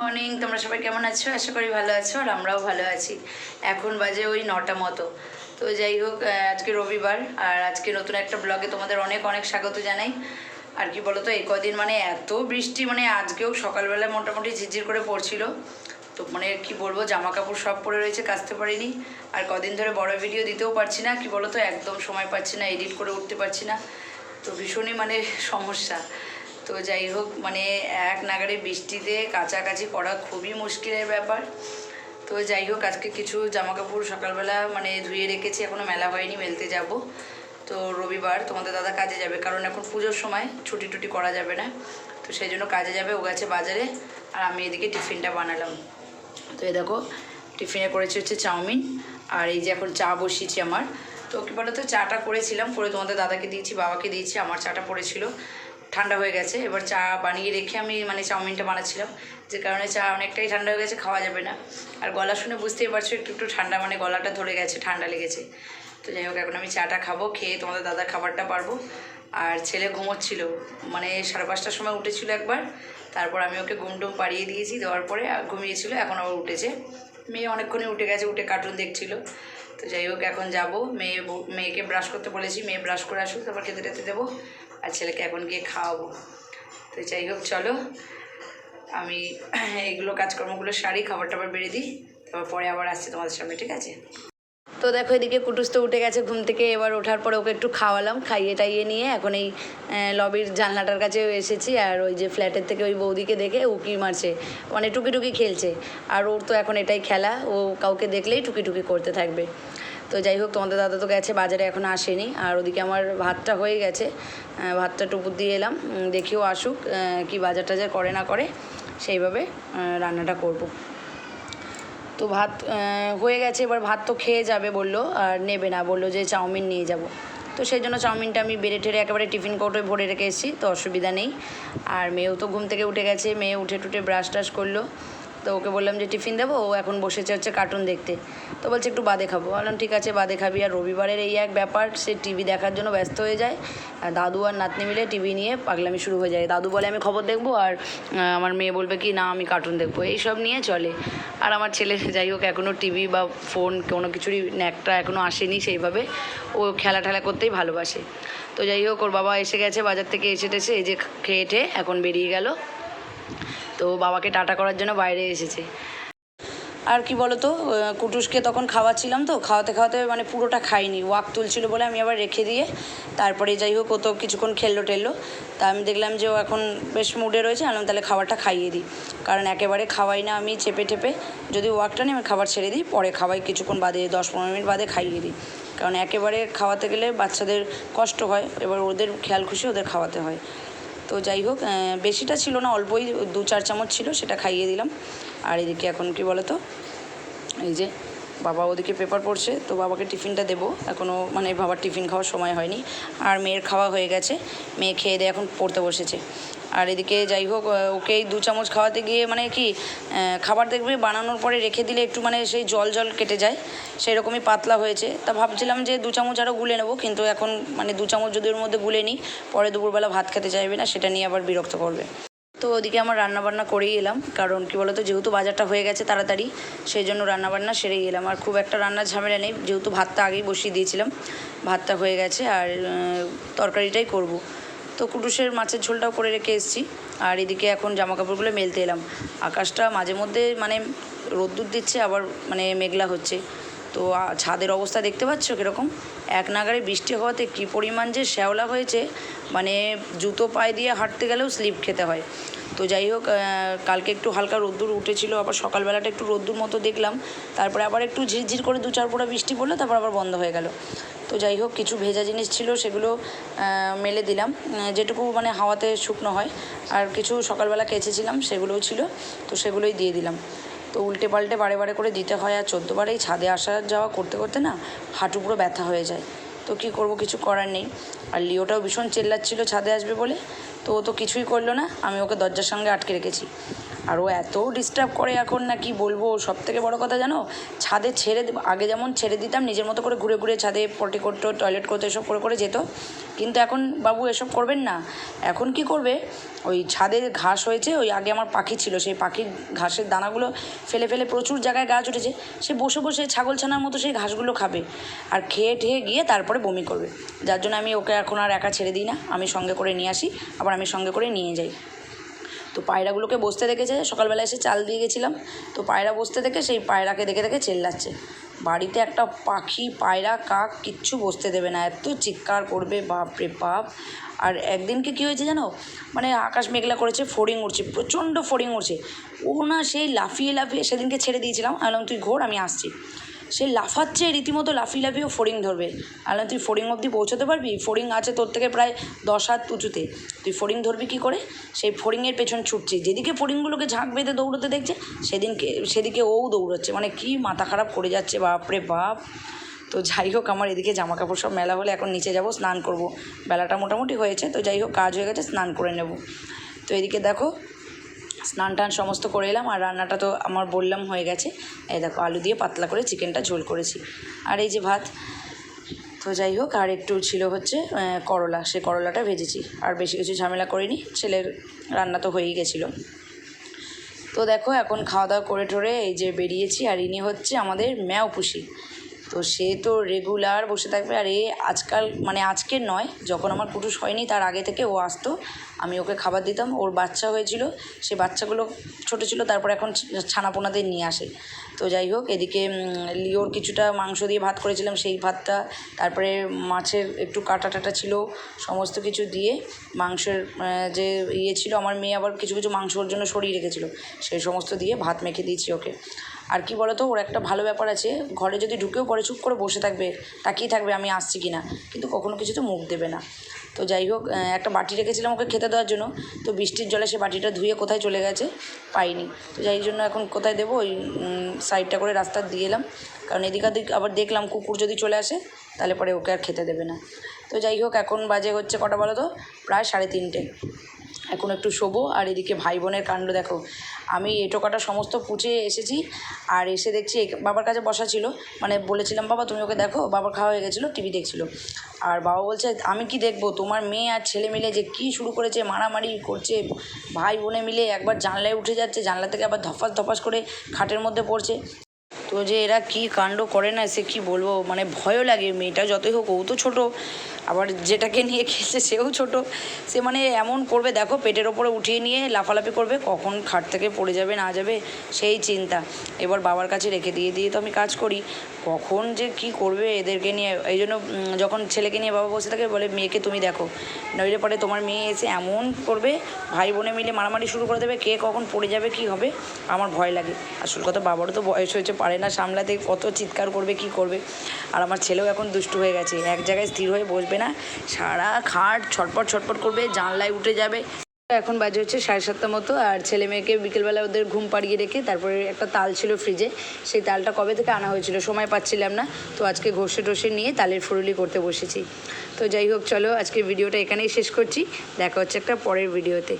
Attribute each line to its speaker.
Speaker 1: Morning তোমরা সবাই কেমন আছো? আশা করি ভালো আছো আর আমরাও ভালো আছি। এখন বাজে ওই নটা মতো। তো যাই হোক আজকে রবিবার আর আজকে নতুন একটা ব্লগে তোমাদের অনেক অনেক স্বাগত জানাই। আর কি বলো তো এই কদিন মানে এত বৃষ্টি মানে আজকেও সকালবেলা মোটামুটি ঝিরঝির করে পড়ছিল। তো মানে কি বলব জামা কাপড় সব পরে রয়েছে, কাচতে পারিনি। আর কদিন ধরে বড় ভিডিও দিতেও পারছি না, কি বলো তো একদম সময় পাচ্ছি না এডিট করে উঠতে পারছি না। তো ভীষণই মানে সমস্যা। তো যাই হোক মানে এক নাগারে বৃষ্টিতে কাছাকাছি করা খুবই মুশকিলের ব্যাপার। তো যাই হোক, আজকে কিছু জামা কাপড় সকালবেলা মানে ধুয়ে রেখেছি এখনও মেলা হয়নি, মেলতে যাব। তো রবিবার তোমাদের দাদা কাজে যাবে, কারণ এখন পুজোর সময় ছুটি টুটি করা যাবে না। তো সেই জন্য কাজে যাবে, ও গেছে বাজারে, আর আমি এদিকে টিফিনটা বানালাম। তো এই দেখো, টিফিনে করেছি হচ্ছে চাউমিন, আর এই যে এখন চা বসিয়েছি আমার। তো কি বলো তো চাটা করেছিলাম, করে তোমাদের দাদাকে দিয়েছি, বাবাকে দিয়েছি, আমার চাটা পড়েছিল। ঠান্ডা হয়ে গেছে। এবার চা বানিয়ে রেখে আমি মানে চাউমিনটা বানাচ্ছিলাম। যে কারণে চা অনেকটাই ঠান্ডা হয়ে গেছে, খাওয়া যাবে না। আর গলা শুনে বুঝতেই পারছ, একটু একটু ঠান্ডা মানে গলাটা ধরে গেছে, ঠান্ডা লেগেছে। তো যাই হোক, এখন আমি চাটা খাব, খেয়ে তোমাদের দাদার খাবারটা পারব। আর ছেলে ঘুমোচ্ছিল মানে সাড়ে পাঁচটার সময় উঠেছিল একবার। তারপর আমি ওকে ঘুম টুম পাড়িয়ে দিয়েছি, দেওয়ার পরে ঘুমিয়েছিল, এখন আবার উঠেছে। মেয়ে অনেকক্ষণই উঠে গেছে, উঠে কার্টুন দেখছিল। তো যাই হোক, এখন যাব। মেয়ে মেয়েকে ব্রাশ করতে বলেছি, মেয়ে ব্রাশ করে আসুক, তারপর খেতে টেতে দেবো। আর ছেলেকে এখন গিয়ে খাওয়াবো। তো যাই হোক, চলো। আমি এইগুলো কাজকর্মগুলো সারি খাবার টাবার বেড়ে দিই। তারপর পরে আবার আসছি তোমাদের সামনে, ঠিক আছে? তো দেখো, এদিকে কুটুস তো উঠে গেছে ঘুম থেকে। এবার ওঠার পরে ওকে একটু খাওয়ালাম, খাইয়ে টাইয়ে নিয়ে এখন এই লবির জানলাটার কাছে এসেছি। আর ওই যে ফ্ল্যাটের থেকে ওই বৌদিকে দেখে উকি মারছে মানে টুকি টুকি খেলছে। আর ওর তো এখন এটাই খেলা, ও কাউকে দেখলেই টুকি টুকি করতে থাকবে। তো যাই হোক, তোমাদের দাদা তো গেছে, বাজারে এখন আসেনি। আর ওদিকে আমার ভাতটা হয়ে গেছে। ভাতটা টুপুর দিয়ে এলাম। দেখিও আসুক কি বাজার টাজার করে না করে, সেইভাবে রান্নাটা করব। তো ভাত হয়ে গেছে, এবার ভাত তো খেয়ে যাবে বলল, আর নেবে না, বলল যে চাউমিন নিয়ে যাব। তো সেই জন্য চাউমিনটা আমি বেড়ে ঠেড়ে একেবারে টিফিন কৌটোয় ভরে রেখে এসেছি, তো অসুবিধা নেই। আর মেয়েও তো ঘুম থেকে উঠে গেছে, মেয়ে উঠে টুটে ব্রাশ টাশ করল। তো ওকে বললাম যে টিফিন দেবো, ও এখন বসেছে হচ্ছে কার্টুন দেখতে। তো বলছে, একটু বাদে খাব। বললাম, ঠিক আছে, বাদে খাবি। আর রবিবারের এই এক ব্যাপার, সে টিভি দেখার জন্য ব্যস্ত হয়ে যায়। আর দাদু আর নাতনি মিলে টিভি নিয়ে পাগলামি শুরু হয়ে যায়। দাদু বলে, আমি খবর দেখব। আর আমার মেয়ে বলবে কি, না, আমি কার্টুন দেখব। এইসব নিয়ে চলে। আর আমার ছেলে, যাই হোক এখনও টিভি বা ফোন কোনো কিছুরই ন্যাকটা এখনও আসেনি সেইভাবে। ও খেলা ঠেলা করতেই ভালোবাসে। তো যাই হোক, ওর বাবা এসে গেছে বাজার থেকে, এসে টেসে এই যে খেয়ে ঠে এখন বেরিয়ে গেল। তো বাবাকে টাটা করার জন্য বাইরে এসেছে। আর কি বলতো কুটুসকে তখন খাওয়াচ্ছিলাম তো, খাওয়াতে খাওয়াতে মানে পুরোটা খাইনি। ওয়াক তুলছিল বলে আমি আবার রেখে দিয়ে তারপরে যাই হোক, ও তো কিছুক্ষণ খেললো টেললো। তা আমি দেখলাম যে ও এখন বেশ মুডে রয়েছে আনলাম তাহলে খাবারটা খাইয়ে দিই। কারণ একেবারে খাওয়াই না আমি, চেপে টেপে যদি ওয়াকটা নিই আমি খাবার ছেড়ে দিই, পরে খাওয়াই কিছুক্ষণ বাদে, দশ পনেরো মিনিট বাদে খাইয়ে দিই। কারণ একেবারে খাওয়াতে গেলে বাচ্চাদের কষ্ট হয়, এবার ওদের খেয়াল খুশি ওদের খাওয়াতে হয়। তো যাই হোক বেশিটা ছিল না, অল্পই দু চার চামচ ছিল, সেটা খাইয়ে দিলাম। আর এদিকে এখন কি বলো তো এই যে বাবা ওদিকে পেপার পড়ছে তো বাবাকে টিফিনটা দেবো। এখনও মানে বাবার টিফিন খাওয়ার সময় হয়নি। আর মেয়ের খাওয়া হয়ে গেছে। মেয়ে খেয়ে দিয়ে এখন পড়তে বসেছে। আর এদিকে যাই হোক আহ, ওকে দু চামচ খাওয়াতে গিয়ে মানে কি খাবার দেখবে বানানোর পরে রেখে দিলে একটু মানে সেই জল জল কেটে যায়। সেই রকমই পাতলা হয়েছে। তা ভাবছিলাম যে দু চামচ আরও গুলে নেব কিন্তু এখন মানে দু চামচ যদি ওর মধ্যে গুলে নিই পরে দুপুরবেলা ভাত খেতে চাইবে না সেটা নিয়ে আবার বিরক্ত করবে। তো ওদিকে আমার রান্নাবান্না করেই এলাম। কারণ কি বলতো, যেহেতু বাজারটা হয়ে গেছে তাড়াতাড়ি, সেই জন্য রান্নাবান্না সেরেই এলাম। আর খুব একটা রান্নার ঝামেলা নেই, যেহেতু ভাতটা আগেই বসিয়ে দিয়েছিলাম। ভাতটা হয়ে গেছে আর তরকারিটাই করব। তো কুটুসের মাছের ঝোলটাও করে রেখে এসেছি। আর এদিকে এখন জামা কাপড়গুলো মেলতে এলাম। আকাশটা মাঝে মধ্যে মানে রোদ্দুর দিচ্ছে, আবার মানে মেঘলা হচ্ছে। তো ছাদের অবস্থা দেখতে পাচ্ছ কীরকম? এক নাগারে বৃষ্টি হওয়াতে কী পরিমাণ যে শ্যাওলা হয়েছে মানে জুতো পায়ে দিয়ে হাঁটতে গেলেও স্লিপ খেতে হয়। তো যাই হোক কালকে একটু হালকা রোদ্দুর উঠেছিল, আবার সকালবেলাটা একটু রোদ্দুর মতো দেখলাম। তারপরে আবার একটু ঝিরঝির করে দু চার পোড়া বৃষ্টি পড়ল, তারপর আবার বন্ধ হয়ে গেল। তো যাই হোক, কিছু ভেজা জিনিস ছিল, সেগুলো মেলে দিলাম। যেটুকু মানে হাওয়াতে শুকনো হয়। আর কিছু সকালবেলা কেচেছিলাম, সেগুলোও ছিল। তো সেগুলোই দিয়ে দিলাম। তো উল্টে পাল্টে বারে বারে করে দিতে হয় আর চোদ্দ বারেই ছাদে আসা যাওয়া করতে করতে না হাঁটু পুরো ব্যথা হয়ে যায়। তো কী করব কিছু করার নেই। আর লিওটাও ভীষণ চেল্লাচ্ছিল ছাদে আসবে বলে। তো ও তো কিছুই করল না। আমি ওকে দরজার সঙ্গে আটকে রেখেছি। আর ও এত ডিস্টার্ব করে এখন না কি বলব? সব থেকে বড় কথা জানো? ছাদে ছেড়ে আগে যেমন ছেড়ে দিতাম, নিজের মতো করে ঘুরে ঘুরে ছাদে পটি করতো টয়লেট করতো, এসব করে করে যেত। কিন্তু এখন বাবু এসব করবেন না। এখন কি করবে? ওই ছাদে ঘাস হয়েছে, ওই আগে আমার পাখি ছিল, সেই পাখির ঘাসের দানাগুলো ফেলে ফেলে প্রচুর জায়গায় গাছ উঠেছে। সে বসে বসে ছাগল ছানার মতো সেই ঘাসগুলো খাবে আর খেয়ে ঠেয়ে গিয়ে তারপরে বমি করবে। যার জন্য আমি ওকে এখন আর একা ছেড়ে দিই না। আমি সঙ্গে করে নিয়ে আসি, আবার আমি সঙ্গে করে নিয়ে যাই। তো পায়রাগুলোকে বসতে দেখেছে সকালবেলা এসে চাল দিয়ে গেছিলাম। তো পায়রা বসতে দেখে, সেই পায়রাকে দেখে দেখে চেল্লাচ্ছে। বাড়িতে একটা পাখি, পায়রা, কাক কিচ্ছু বসতে দেবে না। এত চিৎকার করবে, বাপ রে বাপ। আর একদিনকে কী হয়েছে জানো? মানে আকাশ মেঘলা করেছে, ফড়িং উঠছে প্রচণ্ড ফড়িং উঠছে ও না, সেই লাফিয়ে লাফিয়ে সেদিনকে ছেড়ে দিয়েছিলাম। আমি তুই ঘোর, আমি আসছি। সে লাফাচ্ছে, রীতিমতো লাফিয়ে লাফিয়ে ও ফড়িং ধরবে। আলাম তুই ফড়িং অবধি পৌঁছতে পারবি? ফড়িং আছে তোর থেকে প্রায় দশ হাত উঁচুতে। তুই ফড়িং ধরবি কী করে? সেই ফড়িংয়ের পেছন ছুটছে। যেদিকে ফড়িংগুলোকে ঝাঁক বেঁধে দৌড়তে দেখছে, সেদিনকে, সেদিকে ও দৌড়চ্ছে। মানে কি মাথা খারাপ করে যাচ্ছে বাপরে বাপ। তো যাই হোক, আমার এদিকে জামা কাপড় সব মেলা হলে এখন নিচে যাব, স্নান করব। বেলাটা মোটামুটি হয়েছে, তো যাই হোক, কাজ হয়ে গেছে, স্নান করে নেব। তো এদিকে দেখো, স্নান টান সমস্ত করে এলাম, আর রান্নাটা তো আমার বললাম হয়ে গেছে। এই দেখো, আলু দিয়ে পাতলা করে চিকেনটা ঝোল করেছি। আর এই যে ভাত তো যাই হোক, আর একটু ছিল হচ্ছে করলা। সে করলাটা ভেজেছি, আর বেশি কিছু ঝামেলা করিনি। ছেলের রান্না তো হয়েই গেছিল। তো দেখো, এখন খাওয়া দাওয়া করে টোরে এই যে বেরিয়েছি, আর ইনি হচ্ছে আমাদের ম্যাও পুষি। তো সে তো রেগুলার বসে থাকবে। আর এ আজকাল মানে আজকের নয়, যখন আমার কুটুস হয়নি, তার আগে থেকে ও আসতো। আমি ওকে খাবার দিতাম, ওর বাচ্চা হয়েছিল। সে বাচ্চাগুলো ছোটো ছিল, তারপর এখন ছানাপোনাদের নিয়ে আসে। তো যাই হোক, এদিকে লিওর কিছুটা মাংস দিয়ে ভাত করেছিলাম, সেই ভাতটা, তারপরে মাছের একটু কাটা টাটা ছিল, সমস্ত কিছু দিয়ে মাংসের যে ইয়ে ছিল, আমার মেয়ে আবার কিছু কিছু মাংস ওর জন্য সরিয়ে রেখেছিল, সেই সমস্ত দিয়ে ভাত মেখে দিয়েছি ওকে। আর কি বলতো, ওর একটা ভালো ব্যাপার আছে, ঘরে যদি ঢুকেও পরে চুপ করে বসে থাকবে তাকিয়ে থাকবে, আমি আসছি কি না কিন্তু কখনো কিছুতে মুখ দেবে না। তো যাই হোক একটা বাটি রেখেছিলাম ওকে খেতে দেওয়ার জন্য, তো বৃষ্টির জলে সে বাটিটা ধুয়ে কোথায় চলে গেছে পাইনি। তো যাই জন্য এখন কোথায় দেবো, ওই সাইডটা করে রাস্তা দিয়ে এলাম। কারণ এদিক ওদিক আবার দেখলাম কুকুর যদি চলে আসে, তাহলে পরে ওকে আর খেতে দেবে না। তো যাই হোক, এখন বাজে হচ্ছে কটা বলো তো প্রায় সাড়ে তিনটে। এখন একটু শোবো, আর এদিকে ভাই বোনের কাণ্ড দেখো। আমি এটো কাটা সমস্ত পুচে এসেছি, আর এসে দেখছি বাবার কাছে বসা ছিল। মানে বলেছিলাম, বাবা, তুমি ওকে দেখো বাবার খাওয়া হয়ে গেছিল, টিভি দেখছিল। আর বাবা বলছে, আমি কি দেখব? তোমার মেয়ে আর ছেলে মিলে যে কি শুরু করেছে, মারামারি করছে ভাই বোনে মিলে একবার জানলায় উঠে যাচ্ছে, জানলা থেকে আবার ধপাস ধপাস করে খাটের মধ্যে পড়ছে। তো যে এরা কি কাণ্ড করে না, সে কি বলব? মানে ভয়ও লাগে, মেয়েটা যতই হোক, ও তো ছোটো। আবার যেটাকে নিয়ে খেয়েছে সেও ছোট। সে মানে এমন করবে, দেখো পেটের ওপরে উঠিয়ে নিয়ে লাফালাফি করবে, কখন খাট থেকে পড়ে যাবে, না যাবে, সেই চিন্তা। এবার বাবার কাছে রেখে দিয়ে দিয়ে তো আমি কাজ করি। কখন যে কি করবে এদেরকে নিয়ে, এই জন্য যখন ছেলেকে নিয়ে বাবা বসে থাকে, বলে, মেয়েকে তুমি দেখো। নইলে পরে তোমার মেয়ে এসে এমন করবে ভাই বোনে মিলে মারামারি শুরু করে দেবে, কে কখন পড়ে যাবে, কি হবে, আমার ভয় লাগে। আসল কথা, বাবারও তো বয়স হয়েছে, পারে না সামলাতে, কত চিৎকার করবে, কি করবে। আর আমার ছেলেও এখন দুষ্টু হয়ে গেছে, এক জায়গায় স্থির হয়ে বসবে। না। সারা খাট ছটপট ছটপট করবে, জানলায় উঠে যাবে। এখন বাজে হচ্ছে সাড়ে সাতটা মতো, আর ছেলে মেয়েকে বিকেলবেলা ওদের ঘুম পাড়িয়ে রেখে তারপরে একটা তাল ছিল ফ্রিজে সেই তালটা কবে থেকে আনা হয়েছিল সময় পাচ্ছিলাম না। তো আজকে ঘষে টষে নিয়ে তালের ফুরুলি করতে বসেছি। তো যাই হোক, চলো আজকে ভিডিওটা এখানেই শেষ করছি। দেখা হচ্ছে একটা পরের ভিডিওতে